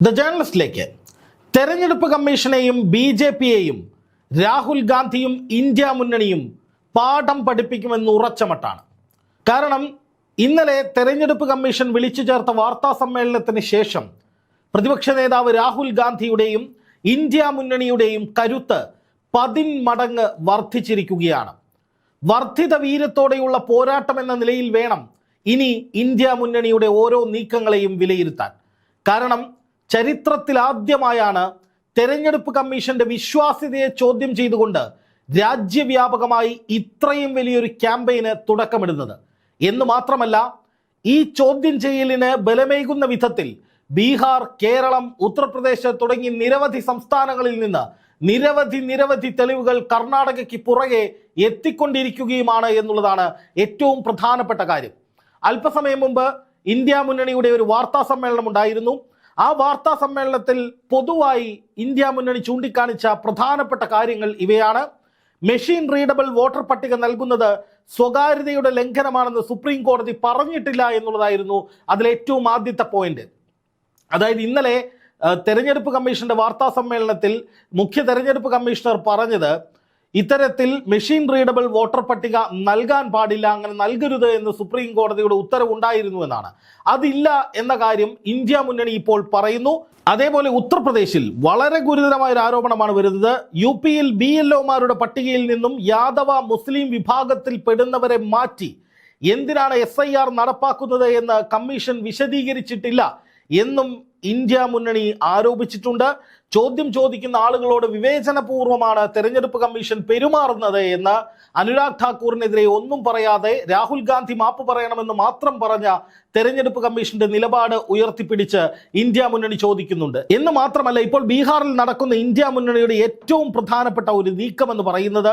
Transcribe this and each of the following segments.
The ജേർണലിസ്റ്റിലേക്ക് തെരഞ്ഞെടുപ്പ് കമ്മീഷനെയും ബി ജെ പിയെയും രാഹുൽ ഗാന്ധിയും ഇന്ത്യ മുന്നണിയും പാഠം പഠിപ്പിക്കുമെന്ന് ഉറച്ചമട്ടാണ് കാരണം ഇന്നലെ തെരഞ്ഞെടുപ്പ് കമ്മീഷൻ വിളിച്ചു ചേർത്ത വാർത്താ സമ്മേളനത്തിന് ശേഷം പ്രതിപക്ഷ നേതാവ് രാഹുൽ ഗാന്ധിയുടെയും ഇന്ത്യ മുന്നണിയുടെയും കരുത്ത് പതിന്മടങ്ങ് വർദ്ധിച്ചിരിക്കുകയാണ്. വർദ്ധിത വീരത്തോടെയുള്ള പോരാട്ടം എന്ന നിലയിൽ വേണം ഇനി ഇന്ത്യ മുന്നണിയുടെ ഓരോ നീക്കങ്ങളെയും വിലയിരുത്താൻ. കാരണം ചരിത്രത്തിൽ ആദ്യമായാണ് തെരഞ്ഞെടുപ്പ് കമ്മീഷന്റെ വിശ്വാസ്യതയെ ചോദ്യം ചെയ്തുകൊണ്ട് രാജ്യവ്യാപകമായി ഇത്രയും വലിയൊരു ക്യാമ്പയിന് തുടക്കമിടുന്നത്. എന്ന് മാത്രമല്ല ഈ ചോദ്യം ചെയ്യലിന് ബലമേകുന്ന വിധത്തിൽ ബീഹാർ കേരളം ഉത്തർപ്രദേശ് തുടങ്ങി നിരവധി സംസ്ഥാനങ്ങളിൽ നിന്ന് നിരവധി നിരവധി തെളിവുകൾ കർണാടകയ്ക്ക് പുറകെ എത്തിക്കൊണ്ടിരിക്കുകയുമാണ് എന്നുള്ളതാണ് ഏറ്റവും പ്രധാനപ്പെട്ട കാര്യം. അല്പസമയം മുമ്പ് ഇന്ത്യ മുന്നണിയുടെ ഒരു വാർത്താ സമ്മേളനം ഉണ്ടായിരുന്നു. ആ വാർത്താ സമ്മേളനത്തിൽ പൊതുവായി ഇന്ത്യ മുന്നണി ചൂണ്ടിക്കാണിച്ച പ്രധാനപ്പെട്ട കാര്യങ്ങൾ ഇവയാണ്. മെഷീൻ റീഡബിൾ വോട്ടർ പട്ടിക നൽകുന്നത് സ്വകാര്യതയുടെ ലംഘനമാണെന്ന് സുപ്രീം കോടതി പറഞ്ഞിട്ടില്ല എന്നുള്ളതായിരുന്നു അതിലേറ്റവും ആദ്യത്തെ പോയിന്റ് അതായത് ഇന്നലെ തെരഞ്ഞെടുപ്പ് കമ്മീഷന്റെ വാർത്താ സമ്മേളനത്തിൽ മുഖ്യ തെരഞ്ഞെടുപ്പ് കമ്മീഷണർ പറഞ്ഞത് ഇത്തരത്തിൽ മെഷീൻ റീഡബിൾ വോട്ടർ പട്ടിക നൽകാൻ പാടില്ല അങ്ങനെ നൽകരുത് എന്ന് സുപ്രീം കോടതിയുടെ ഉത്തരവുണ്ടായിരുന്നു എന്നാണ്. അതില്ല എന്ന കാര്യം ഇന്ത്യ മുന്നണി ഇപ്പോൾ പറയുന്നു. അതേപോലെ ഉത്തർപ്രദേശിൽ വളരെ ഗുരുതരമായ ഒരു ആരോപണമാണ് വരുന്നത്. യു പിയിൽ ബി എൽ ഒമാരുടെ പട്ടികയിൽ നിന്നും യാദവ മുസ്ലിം വിഭാഗത്തിൽ പെടുന്നവരെ മാറ്റി. എന്തിനാണ് എസ് നടപ്പാക്കുന്നത് എന്ന് കമ്മീഷൻ വിശദീകരിച്ചിട്ടില്ല. എന്നും ഇന്ത്യ മുന്നണി ആരോപിച്ചിട്ടുണ്ട്. ചോദ്യം ചോദിക്കുന്ന ആളുകളോട് വിവേചനപൂർവമാണ് തെരഞ്ഞെടുപ്പ് കമ്മീഷൻ പെരുമാറുന്നത് എന്ന് അനുരാഗ് ഠാക്കൂറിനെതിരെ ഒന്നും പറയാതെ രാഹുൽ ഗാന്ധി മാപ്പ് പറയണമെന്ന് മാത്രം പറഞ്ഞ തെരഞ്ഞെടുപ്പ് കമ്മീഷന്റെ നിലപാട് ഉയർത്തിപ്പിടിച്ച് ഇന്ത്യ മുന്നണി ചോദിക്കുന്നുണ്ട്. എന്ന് മാത്രമല്ല ഇപ്പോൾ ബീഹാറിൽ നടക്കുന്ന ഇന്ത്യ മുന്നണിയുടെ ഏറ്റവും പ്രധാനപ്പെട്ട ഒരു നീക്കം എന്ന് പറയുന്നത്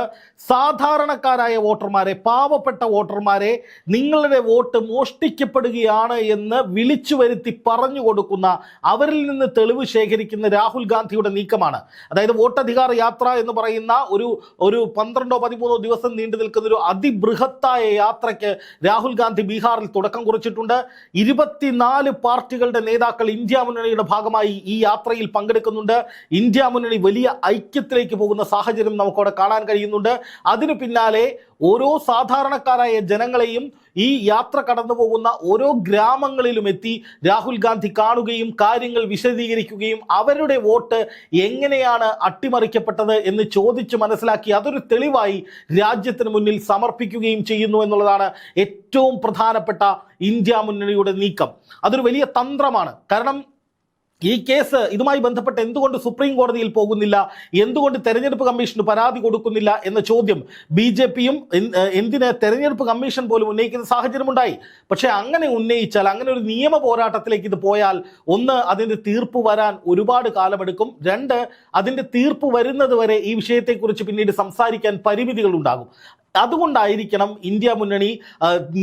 സാധാരണക്കാരായ വോട്ടർമാരെ പാവപ്പെട്ട വോട്ടർമാരെ നിങ്ങളുടെ വോട്ട് മോഷ്ടിക്കപ്പെടുകയാണ് എന്ന് വിളിച്ചു വരുത്തി പറഞ്ഞു കൊടുക്കുന്ന അവരിൽ നിന്ന് തെളിവ് ശേഖരിക്കുന്ന രാഹുൽ ഗാന്ധിയുടെ നീക്കമാണ്. അതായത് വോട്ടധികാർ യാത്ര എന്ന് പറയുന്ന ഒരു ഒരു പന്ത്രണ്ടോ പതിമൂന്നോ ദിവസം നീണ്ടു നിൽക്കുന്ന ഒരു അതിബൃഹത്തായ യാത്രയ്ക്ക് രാഹുൽ ഗാന്ധി ബീഹാറിൽ തുടക്കം കുറിച്ചിട്ടുണ്ട്. ഇരുപത്തിനാല് പാർട്ടികളുടെ നേതാക്കൾ ഇന്ത്യ മുന്നണിയുടെ ഭാഗമായി ഈ യാത്രയിൽ പങ്കെടുക്കുന്നുണ്ട്. ഇന്ത്യ മുന്നണി വലിയ ഐക്യത്തിലേക്ക് പോകുന്ന സാഹചര്യം നമുക്കവിടെ കാണാൻ കഴിയുന്നുണ്ട്. അതിനു പിന്നാലെ ഓരോ സാധാരണക്കാരായ ജനങ്ങളെയും ഈ യാത്ര കടന്നു പോകുന്ന ഓരോ ഗ്രാമങ്ങളിലും എത്തി രാഹുൽ ഗാന്ധി കാണുകയും കാര്യങ്ങൾ വിശദീകരിക്കുകയും അവരുടെ വോട്ട് എങ്ങനെയാണ് അട്ടിമറിക്കപ്പെട്ടത് എന്ന് ചോദിച്ച് മനസ്സിലാക്കി അതൊരു തെളിവായി രാജ്യത്തിന് മുന്നിൽ സമർപ്പിക്കുകയും ചെയ്യുന്നു എന്നുള്ളതാണ് ഏറ്റവും പ്രധാനപ്പെട്ട ഇന്ത്യ മുന്നണിയുടെ നീക്കം. അതൊരു വലിയ തന്ത്രമാണ്. കാരണം ഈ കേസ് ഇതുമായി ബന്ധപ്പെട്ട് എന്തുകൊണ്ട് സുപ്രീം കോടതിയിൽ പോകുന്നില്ല? എന്തുകൊണ്ട് തെരഞ്ഞെടുപ്പ് കമ്മീഷന് പരാതി കൊടുക്കുന്നില്ല എന്ന ചോദ്യം ബി ജെ പിയും എന്തിന് തെരഞ്ഞെടുപ്പ് കമ്മീഷൻ പോലും ഉന്നയിക്കുന്ന സാഹചര്യമുണ്ടായി. പക്ഷേ അങ്ങനെ ഉന്നയിച്ചാൽ അങ്ങനെ ഒരു നിയമ പോരാട്ടത്തിലേക്ക് ഇത് പോയാൽ ഒന്ന് അതിന്റെ തീർപ്പ് വരാൻ ഒരുപാട് കാലമെടുക്കും. രണ്ട് അതിന്റെ തീർപ്പ് വരുന്നത് വരെ ഈ വിഷയത്തെക്കുറിച്ച് പിന്നീട് സംസാരിക്കാൻ പരിമിതികൾ ഉണ്ടാകും അതുകൊണ്ടായിരിക്കണം ഇന്ത്യ മുന്നണി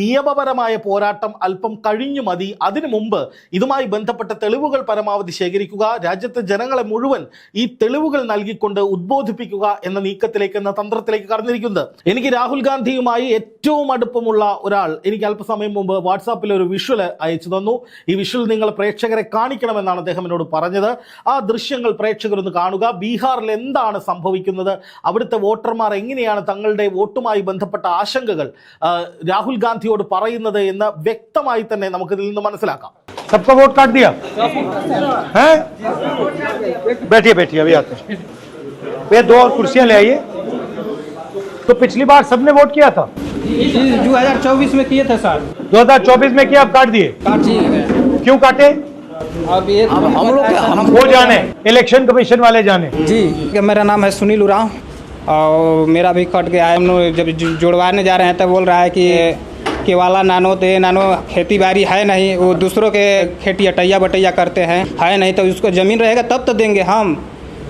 നിയമപരമായ പോരാട്ടം അല്പം കഴിഞ്ഞു മതി. അതിനു മുമ്പ് ഇതുമായി ബന്ധപ്പെട്ട തെളിവുകൾ പരമാവധി ശേഖരിക്കുക രാജ്യത്തെ ജനങ്ങളെ മുഴുവൻ ഈ തെളിവുകൾ നൽകിക്കൊണ്ട് ഉദ്ബോധിപ്പിക്കുക എന്ന നീക്കത്തിലേക്ക് എന്ന തന്ത്രത്തിലേക്ക് കടന്നിരിക്കുന്നത്. എനിക്ക് രാഹുൽ ഗാന്ധിയുമായി ഏറ്റവും അടുപ്പമുള്ള ഒരാൾ എനിക്ക് അല്പസമയം മുമ്പ് വാട്സാപ്പിൽ ഒരു വിഷ്വൽ അയച്ചു തന്നു. ഈ വിഷ്വൽ നിങ്ങൾ പ്രേക്ഷകരെ കാണിക്കണമെന്നാണ് അദ്ദേഹം എന്നോട് പറഞ്ഞത്. ആ ദൃശ്യങ്ങൾ പ്രേക്ഷകരൊന്ന് കാണുക. ബീഹാറിൽ എന്താണ് സംഭവിക്കുന്നത്? അവിടുത്തെ വോട്ടർമാർ എങ്ങനെയാണ് തങ്ങളുടെ വോട്ടുമായി ബന്ധപ്പെട്ട ആശങ്കകൾ ആ, രാഹുൽ ഗാന്ധിയോട് പറയുന്നത് എന്ന് വ്യക്തമായി തന്നെ നമുക്കിതിൽ നിന്ന് മനസ്സിലാക്കാം सबका वोट काट दिया हैं बैठिए बैठिए अभी आते हैं भैया दो और कुर्सियां ले आइए तो पिछली बार सबने वोट किया था दो हजार चौबीस में किए थे सर 2024 में किया आप काट दिए काटिए क्यों काटे अब ये हम लोग हम वो जाने इलेक्शन कमीशन वाले जाने जी मेरा नाम है सुनील उराव और मेरा भी कट गया। है हम लोग जब जुड़वाने जा रहे हैं तब बोल रहा है कि केवाला नानो तो ये नानो खेती बाड़ी है नहीं वो दूसरों के खेती अटैया बटैया करते हैं है नहीं तो उसको ज़मीन रहेगा तब तो देंगे हम।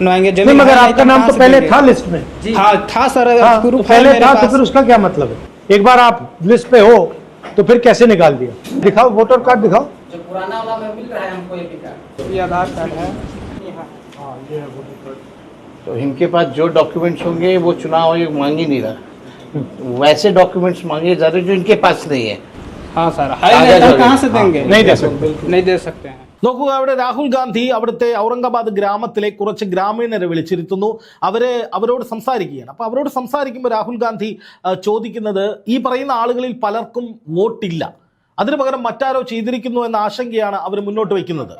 नहाएँगे नहीं ज़मीन मगर आपका तो नाम तो पहले था लिस्ट में। हाँ था सर हाँ, तो है पहले था तो फिर उसका क्या मतलब है? एक बार आप लिस्ट पे हो तो फिर कैसे निकाल दिया? दिखाओ वोटर कार्ड दिखाओ। जो पुराना वाला में मिल रहा है हमको ये आधार कार्ड है। यहाँ तो इनके पास जो डॉक्यूमेंट्स होंगे वो चुनाव आयोग मांग ही नहीं रहा वैसे डॉक्यूमेंट्स मांगे जा रहे जो इनके पास नहीं है हाँ सर है कागज नहीं तो वगैरह। कहाँ से देंगे नहीं दे सकते नहीं दे सकते हैं നോക്കുക അവിടെ രാഹുൽ ഗാന്ധി അവിടുത്തെ ഔറംഗാബാദ് ഗ്രാമത്തിലെ കുറച്ച് ഗ്രാമീണരെ വിളിച്ചിരുത്തുന്നു അവരെ അവരോട് സംസാരിക്കുകയാണ് അപ്പോൾ അവരോട് സംസാരിക്കുമ്പോൾ രാഹുൽ ഗാന്ധി ആ, ചോദിക്കുന്നത് ഈ പറയുന്ന ആളുകളിൽ പലർക്കും വോട്ടില്ല അതിനു പകരം മറ്റാരോ ചെയ്തിരിക്കുന്നു എന്ന ആശങ്കയാണ് അവർ മുന്നോട്ട് വയ്ക്കുന്നത്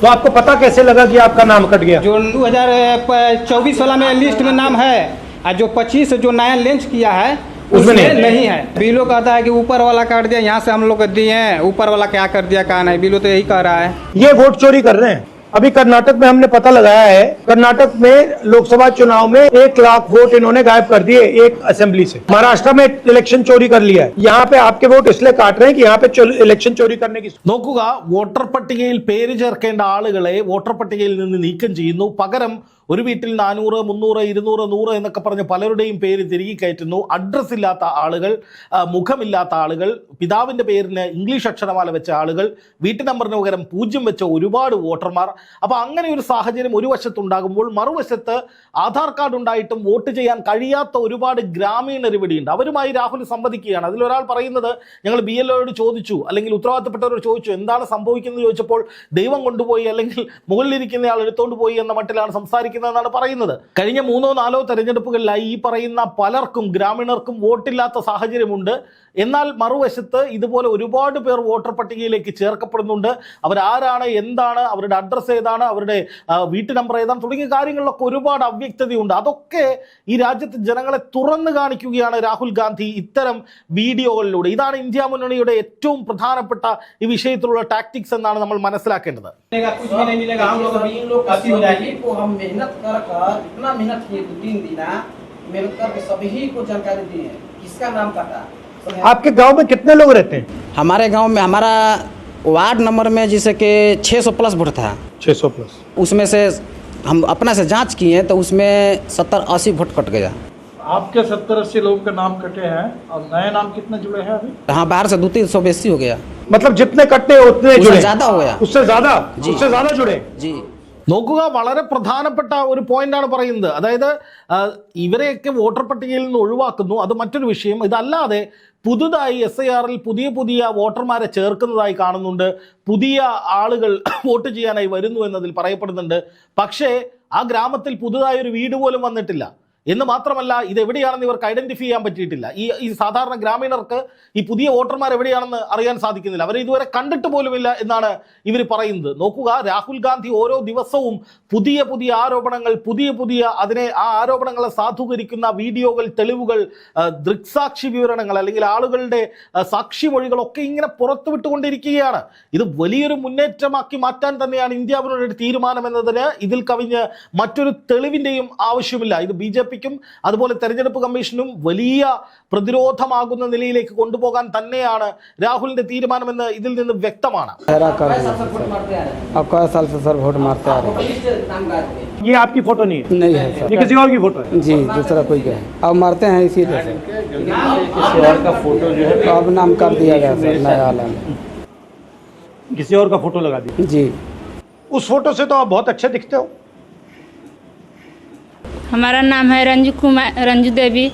तो आपको पता कैसे लगा कि आपका नाम कट गया? जो दो हज़ार चौबीस वाला में लिस्ट में नाम है और जो पच्चीस जो नया लॉन्च किया है उसमें नहीं, नहीं। नहीं है। बिलो कहता है कि ऊपर वाला काट दिया यहाँ से हम लोग दिए हैं ऊपर वाला क्या कर दिया कहा नहीं बिलो तो यही कह रहा है। ये वोट चोरी कर रहे हैं। अभी कर्नाटक में हमने पता लगाया है कर्नाटक में लोकसभा चुनाव में एक लाख वोट इन्होंने गायब कर दिए एक असेंबली से महाराष्ट्र में इलेक्शन चोरी कर लिया है यहाँ पे आपके वोट इसलिए काट रहे हैं कि यहाँ पे चो- इलेक्शन चोरी करने की നോക്കുക വോട്ടർ പട്ടികയിൽ പേര് ചേർക്കേണ്ട ആളുകളെ വോട്ടർ പട്ടികയിൽ നിന്ന് നീക്കം ചെയ്യുന്നു പകരം ഒരു വീട്ടിൽ നാനൂറ് മുന്നൂറ് ഇരുന്നൂറ് നൂറ് എന്നൊക്കെ പറഞ്ഞ് പലരുടെയും പേര് തിരികെ കയറ്റുന്നു അഡ്രസ് ഇല്ലാത്ത ആളുകൾ ആ, മുഖമില്ലാത്ത ആളുകൾ പിതാവിൻ്റെ പേരിന് ഇംഗ്ലീഷ് അക്ഷരമാല വെച്ച ആളുകൾ വീട്ടു നമ്പറിന് പകരം പൂജ്യം വെച്ച ഒരുപാട് വോട്ടർമാർ അപ്പോൾ അങ്ങനെ ഒരു സാഹചര്യം ഒരു വശത്തുണ്ടാകുമ്പോൾ മറുവശത്ത് ആധാർ കാർഡ് ഉണ്ടായിട്ടും വോട്ട് ചെയ്യാൻ കഴിയാത്ത ഒരുപാട് ഗ്രാമീണർ ഇവിടെയുണ്ട് അവരുമായി രാഹുൽ സംവദിക്കുകയാണ്. അതിലൊരാൾ പറയുന്നത് ഞങ്ങൾ ബി എൽ ഒയോട് ചോദിച്ചു അല്ലെങ്കിൽ ഉത്തരവാദിത്തപ്പെട്ടവരോട് ചോദിച്ചു എന്താണ് സംഭവിക്കുന്നത് ചോദിച്ചപ്പോൾ ദൈവം കൊണ്ടുപോയി അല്ലെങ്കിൽ മുകളിലിരിക്കുന്ന ആൾ പോയി എന്ന മട്ടിലാണ് സംസാരിക്കുന്നതെന്നാണ് പറയുന്നത്. കഴിഞ്ഞ മൂന്നോ നാലോ തെരഞ്ഞെടുപ്പുകളിലായി ഈ പറയുന്ന പലർക്കും ഗ്രാമീണർക്കും വോട്ടില്ലാത്ത സാഹചര്യമുണ്ട്. എന്നാൽ മറുവശത്ത് ഇതുപോലെ ഒരുപാട് പേർ വോട്ടർ പട്ടികയിലേക്ക് ചേർക്കപ്പെടുന്നുണ്ട്. അവരാരാണ് എന്താണ് അവരുടെ അഡ്രസ്സ് ഏതാണ് അവരുടെ ആ, വീട്ടു നമ്പർ ഏതാണ് തുടങ്ങിയ കാര്യങ്ങളിലൊക്കെ ഒരുപാട് അവ്യക്തതയുണ്ട് അതൊക്കെ ഈ രാജ്യത്തെ ജനങ്ങളെ തുറന്നു കാണിക്കുകയാണ് രാഹുൽ ഗാന്ധി ഇത്തരം വീഡിയോകളിലൂടെ ഇതാണ് ഇന്ത്യ മുന്നണിയുടെ ഏറ്റവും പ്രധാനപ്പെട്ട ഈ വിഷയത്തിലുള്ള ടാക്ടിക്സ് എന്നാണ് നമ്മൾ മനസ്സിലാക്കേണ്ടത് कुछ भी नहीं मिलेगा हम लोग अभी इन लोग का अस्सी हो जाएगी सभी को हम मेहनत कर कर इतना मेहनत किए दो तीन दिन आ, मेहनत करके सभी को जानकारी दिए किसका नाम कटा आपके गांव में कितने लोग रहते हैं हमारे गांव में हमारा वार्ड नंबर में जैसे कि 600 प्लस वोट था। 600 प्लस। उसमें से हम अपना से जाँच किए तो उसमें सत्तर अस्सी वोट कट गया। आपके सत्तर अस्सी लोगों के नाम कटे हैं और नए नाम कितने जुड़े हैं अभी? हाँ बाहर से दो तीन सौ बेसी हो गया। मतलब जितने कटे उतने जुड़े। ज़्यादा हो गया। उससे ज़्यादा? जी। उससे ज़्यादा जुड़े? जी। നോക്കുക വളരെ പ്രധാനപ്പെട്ട ഒരു പോയിന്റാണ് പറയുന്നത്. അതായത് ഇവരെയൊക്കെ വോട്ടർ പട്ടികയിൽ നിന്ന് ഒഴിവാക്കുന്നു. അത് മറ്റൊരു വിഷയം. ഇതല്ലാതെ പുതുതായി എസ് ഐ ആറിൽ പുതിയ പുതിയ വോട്ടർമാരെ ചേർക്കുന്നതായി കാണുന്നുണ്ട്. പുതിയ ആളുകൾ വോട്ട് ചെയ്യാനായി വരുന്നു എന്നതിൽ പറയപ്പെടുന്നുണ്ട്. പക്ഷേ ആ ഗ്രാമത്തിൽ പുതുതായി ഒരു വീട് പോലും വന്നിട്ടില്ല. എന്ന് മാത്രമല്ല ഇത് എവിടെയാണെന്ന് ഇവർക്ക് ഐഡന്റിഫൈ ചെയ്യാൻ പറ്റിയിട്ടില്ല. ഈ ഈ സാധാരണ ഗ്രാമീണർക്ക് ഈ പുതിയ വോട്ടർമാർ എവിടെയാണെന്ന് അറിയാൻ സാധിക്കുന്നില്ല. അവർ ഇതുവരെ കണ്ടിട്ട് പോലുമില്ല എന്നാണ് ഇവർ പറയുന്നത്. നോക്കുക രാഹുൽ ഗാന്ധി ഓരോ ദിവസവും പുതിയ പുതിയ ആരോപണങ്ങൾ പുതിയ പുതിയ അതിനെ ആ ആരോപണങ്ങളെ സാധൂകരിക്കുന്ന വീഡിയോകൾ തെളിവുകൾ ദൃക്സാക്ഷി വിവരണങ്ങൾ അല്ലെങ്കിൽ ആളുകളുടെ സാക്ഷി സാക്ഷിമൊഴികളൊക്കെ ഇങ്ങനെ പുറത്തുവിട്ടുകൊണ്ടിരിക്കുകയാണ് ഇത് വലിയൊരു മുന്നേറ്റമാക്കി മാറ്റാൻ തന്നെയാണ് ഇന്ത്യ മുന്നണിയുടെ തീരുമാനം എന്നതിന് ഇതിൽ കവിഞ്ഞ് മറ്റൊരു തെളിവിന്റെയും ആവശ്യമില്ല. ഇത് ബി ജെ പിക്കും അതുപോലെ തെരഞ്ഞെടുപ്പ് കമ്മീഷനും വലിയ പ്രതിരോധമാകുന്ന നിലയിലേക്ക് കൊണ്ടുപോകാൻ തന്നെയാണ് രാഹുലിന്റെ തീരുമാനമെന്ന് ഇതിൽ നിന്ന് വ്യക്തമാണ് ठहरा कर दिया वोट मारते आ रहे अब कई साल से सर वोट मारते आ रहे हैं लिस्ट नाम गायब हो गया ये आपकी फोटो नहीं है हैं नहीं है ये सर किसी और की फोटो है जी दूसरा कोई क्या है अब मारते हैं इसीलिए सर किसी और का फोटो जो है तो अब नाम कर दिया गया सर नया वाला में किसी और का फोटो लगा दिया जी उस फोटो से तो आप बहुत अच्छे दिखते हो हमारा नाम है रंजू कुमार रंजू देवी।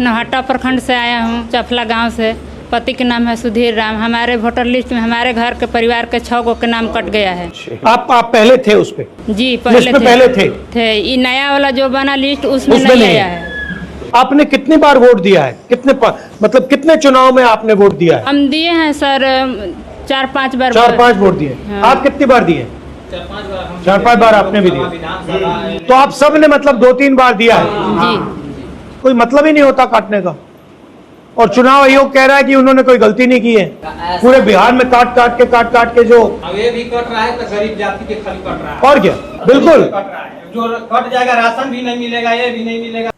नौहट्टा प्रखंड से आया हूँ चफला गाँव से। पति के नाम है सुधीर राम। हमारे वोटर लिस्ट में हमारे घर के परिवार के छः गो के नाम कट गया है। आप आप पहले थे उस पे? जी पहले थे। पहले थे? थे। ये नया वाला जो बना लिस्ट उसमें, उसमें नहीं नहीं आया है। आपने कितनी बार वोट दिया है? कितने मतलब कितने चुनाव में आपने वोट दिया है? हम दिए हैं सर चार पाँच बार चार पाँच वोट दिए। हाँ। आप कितनी बार दिए? चार पाँच बार आपने भी दिया तो आप सबने मतलब दो तीन बार दिया है? कोई मतलब ही नहीं होता काटने का। और चुनाव आयोग कह रहा है कि उन्होंने कोई गलती नहीं की है। पूरे बिहार में काट काट के काट काट के जो अब ये भी कट रहा है तो गरीब जाति के खाली कट रहा है। और क्या? बिल्कुल।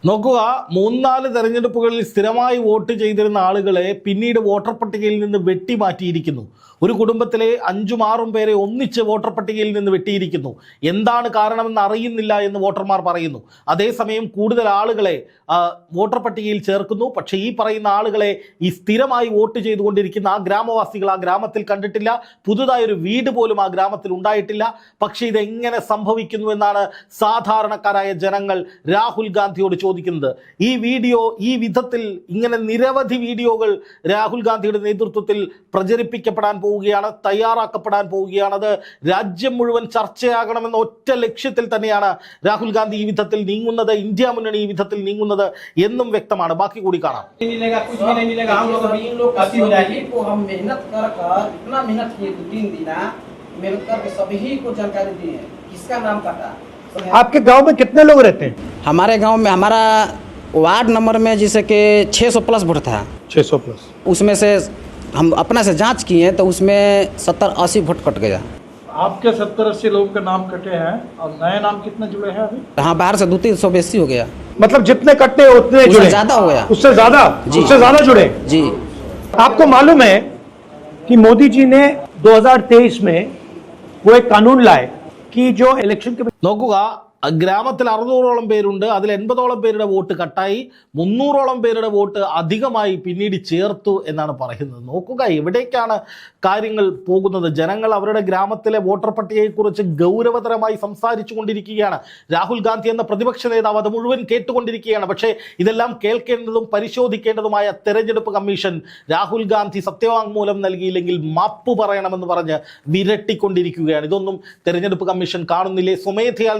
നോക്കുക മൂന്നാൽ തെരഞ്ഞെടുപ്പുകളിൽ സ്ഥിരമായി വോട്ട് ചെയ്തിരുന്ന ആളുകളെ പിന്നീട് വോട്ടർ പട്ടികയിൽ നിന്ന് വെട്ടിമാറ്റിയിരിക്കുന്നു. ഒരു കുടുംബത്തിലെ അഞ്ചും ആറും പേരെ ഒന്നിച്ച് വോട്ടർ പട്ടികയിൽ നിന്ന് വെട്ടിയിരിക്കുന്നു. എന്താണ് കാരണമെന്ന് അറിയുന്നില്ല എന്ന് വോട്ടർമാർ പറയുന്നു. അതേസമയം കൂടുതൽ ആളുകളെ വോട്ടർ പട്ടികയിൽ ചേർക്കുന്നു. പക്ഷേ ഈ പറയുന്ന ആളുകളെ ഈ സ്ഥിരമായി വോട്ട് ചെയ്തുകൊണ്ടിരിക്കുന്ന ആ ഗ്രാമവാസികൾ ആ ഗ്രാമത്തിൽ കണ്ടിട്ടില്ല. പുതുതായൊരു വീട് പോലും ആ ഗ്രാമത്തിൽ ഉണ്ടായിട്ടില്ല. പക്ഷേ ഇതെങ്ങനെ സംഭവിക്കുന്നു എന്നാണ് സാധാരണക്കാരായ ജനങ്ങൾ രാഹുൽ ഗാന്ധിയോട് ചോദിക്കുന്നത് ഈ വീഡിയോ ഈ വിധത്തിൽ ഇങ്ങനെ നിരവധി വീഡിയോകൾ രാഹുൽ ഗാന്ധിയുടെ നേതൃത്വത്തിൽ പ്രചരിപ്പിക്കപ്പെടാൻ പോവുകയാണ് തയ്യാറാക്കപ്പെടാൻ പോവുകയാണ് അത് രാജ്യം മുഴുവൻ ചർച്ചയാകണമെന്ന ഒറ്റ ലക്ഷ്യത്തിൽ തന്നെയാണ് രാഹുൽ ഗാന്ധി ഈ വിധത്തിൽ നീങ്ങുന്നത് ഇന്ത്യ മുന്നണി ഈ വിധത്തിൽ നീങ്ങുന്നത് എന്നും വ്യക്തമാണ് ബാക്കി കൂടി കാണാം नहीं मिलेगा कुछ भी नहीं मिलेगा हम लोग अभी इन लोग गलती हो जाएगी सभी को हम मेहनत कर कर इतना मेहनत किए दो तीन दिन मेहनत करके सभी को जानकारी दिए किसका नाम कटा आपके गाँव में कितने लोग रहते हैं? हमारे गाँव में हमारा वार्ड नंबर में जैसे कि 600 प्लस वोट था। 600 प्लस। उसमें से हम अपना से जाँच किए तो उसमें सत्तर अस्सी वोट कट गया। आपके सत्तर अस्सी लोगों के नाम कटे हैं और नए नाम कितने जुड़े हैं अभी? हाँ बाहर से दो तीन सौ बेसी हो गया। मतलब जितने कटे उतने उससे जुड़े। ज़्यादा हो गया। उससे ज़्यादा? जी। उससे ज़्यादा जुड़े? जी। आपको मालूम है कि मोदी जी ने 2023 में वो एक कानून लाए की जो इलेक्शन के नोकुക ഗ്രാമത്തിൽ അറുന്നൂറോളം പേരുണ്ട്. അതിൽ എൺപതോളം പേരുടെ വോട്ട് കട്ടായി. മുന്നൂറോളം പേരുടെ വോട്ട് അധികമായി പിന്നീട് ചേർത്തു എന്നാണ് പറയുന്നത്. നോക്കുക എവിടേക്കാണ് കാര്യങ്ങൾ പോകുന്നത്? ജനങ്ങൾ അവരുടെ ഗ്രാമത്തിലെ വോട്ടർ പട്ടികയെക്കുറിച്ച് ഗൗരവതരമായി സംസാരിച്ചു കൊണ്ടിരിക്കുകയാണ് രാഹുൽ ഗാന്ധി എന്ന പ്രതിപക്ഷ നേതാവ് അത് മുഴുവൻ കേട്ടുകൊണ്ടിരിക്കുകയാണ്. പക്ഷേ ഇതെല്ലാം കേൾക്കേണ്ടതും പരിശോധിക്കേണ്ടതുമായ തെരഞ്ഞെടുപ്പ് കമ്മീഷൻ രാഹുൽ ഗാന്ധി സത്യവാങ്മൂലം നൽകിയില്ലെങ്കിൽ മാപ്പ് പറയണമെന്ന് പറഞ്ഞ് വിരട്ടിക്കൊണ്ടിരിക്കുകയാണ്. ഇതൊന്നും തെരഞ്ഞെടുപ്പ് കമ്മീഷൻ കാണുന്നില്ലേ? സ്വമേധയാൽ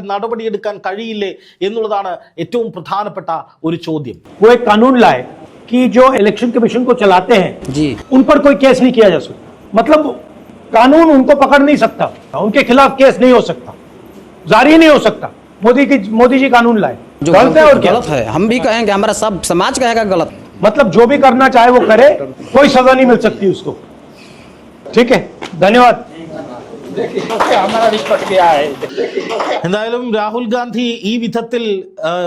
നടപടിയെടുക്കാൻ കഴിയില്ലേ എന്നുള്ളതാണ് ഏറ്റവും പ്രധാനപ്പെട്ട ഒരു ചോദ്യം वो एक कानून लाए कि जो इलेक्शन कमीशन को चलाते हैं जी उन पर कोई केस नहीं किया जा सकता मतलब कानून उनको पकड़ नहीं सकता उनके खिलाफ केस नहीं हो सकता जारी नहीं हो सकता मोदी की मोदी जी कानून लाए जो गलत है और क्या गलत है हम भी कहेंगे हमारा सब समाज कहेगा गलत मतलब जो भी करना चाहे वो करे कोई सजा नहीं मिल सकती उसको ठीक है धन्यवाद എന്തായാലും രാഹുൽ ഗാന്ധി ഈ വിധത്തിൽ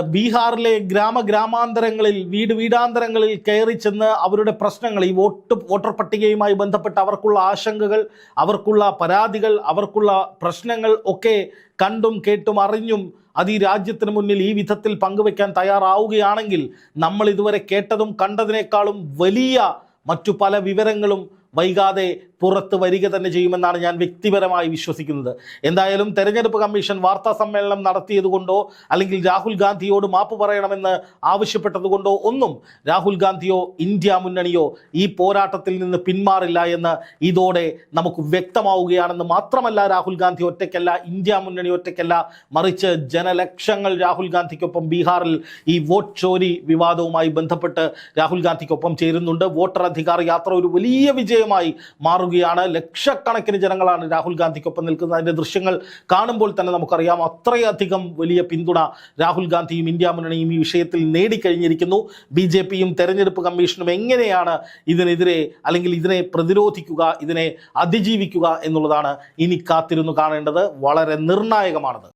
ബീഹാറിലെ ഗ്രാമ ഗ്രാമാന്തരങ്ങളിൽ വീട് വീടാന്തരങ്ങളിൽ കയറി ചെന്ന് അവരുടെ പ്രശ്നങ്ങൾ ഈ വോട്ട് വോട്ടർ പട്ടികയുമായി ബന്ധപ്പെട്ട് അവർക്കുള്ള ആശങ്കകൾ അവർക്കുള്ള പരാതികൾ അവർക്കുള്ള പ്രശ്നങ്ങൾ ഒക്കെ കണ്ടും കേട്ടും അറിഞ്ഞും അത് ഈ രാജ്യത്തിന് മുന്നിൽ ഈ വിധത്തിൽ പങ്കുവെക്കാൻ തയ്യാറാവുകയാണെങ്കിൽ നമ്മൾ ഇതുവരെ കേട്ടതും കണ്ടതിനേക്കാളും വലിയ മറ്റു പല വിവരങ്ങളും വൈകാതെ പുറത്ത് വരിക തന്നെ ചെയ്യുമെന്നാണ് ഞാൻ വ്യക്തിപരമായി വിശ്വസിക്കുന്നത്. എന്തായാലും തെരഞ്ഞെടുപ്പ് കമ്മീഷൻ വാർത്താ സമ്മേളനം നടത്തിയതുകൊണ്ടോ അല്ലെങ്കിൽ രാഹുൽ ഗാന്ധിയോട് മാപ്പ് പറയണമെന്ന് ആവശ്യപ്പെട്ടതുകൊണ്ടോ ഒന്നും രാഹുൽ ഗാന്ധിയോ ഇന്ത്യ മുന്നണിയോ ഈ പോരാട്ടത്തിൽ നിന്ന് പിന്മാറില്ല എന്ന് ഇതോടെ നമുക്ക് വ്യക്തമാവുകയാണെന്ന് മാത്രമല്ല രാഹുൽ ഗാന്ധി ഒറ്റയ്ക്കല്ല ഇന്ത്യ മുന്നണി ഒറ്റയ്ക്കല്ല. മറിച്ച് ജനലക്ഷങ്ങൾ രാഹുൽ ഗാന്ധിക്കൊപ്പം ബീഹാറിൽ ഈ വോട്ട് ചോരി വിവാദവുമായി ബന്ധപ്പെട്ട് രാഹുൽ ഗാന്ധിക്കൊപ്പം ചേരുന്നുണ്ട്. വോട്ടർ അധികാർ യാത്ര ഒരു വലിയ വിജയമായി മാറുകയാണ് ലക്ഷക്കണക്കിന് ജനങ്ങളാണ് രാഹുൽ ഗാന്ധിക്കൊപ്പം നിൽക്കുന്നത്. അതിന്റെ ദൃശ്യങ്ങൾ കാണുമ്പോൾ തന്നെ നമുക്കറിയാം അത്രയധികം വലിയ പിന്തുണ രാഹുൽ ഗാന്ധിയും ഇന്ത്യ മുന്നണിയും ഈ വിഷയത്തിൽ നേടിക്കഴിഞ്ഞിരിക്കുന്നു. ബി ജെ പിയും തെരഞ്ഞെടുപ്പ് കമ്മീഷനും എങ്ങനെയാണ് ഇതിനെതിരെ അല്ലെങ്കിൽ ഇതിനെ പ്രതിരോധിക്കുക ഇതിനെ അതിജീവിക്കുക എന്നുള്ളതാണ് ഇനി കാത്തിരുന്നു കാണേണ്ടത്. വളരെ നിർണായകമാണത്.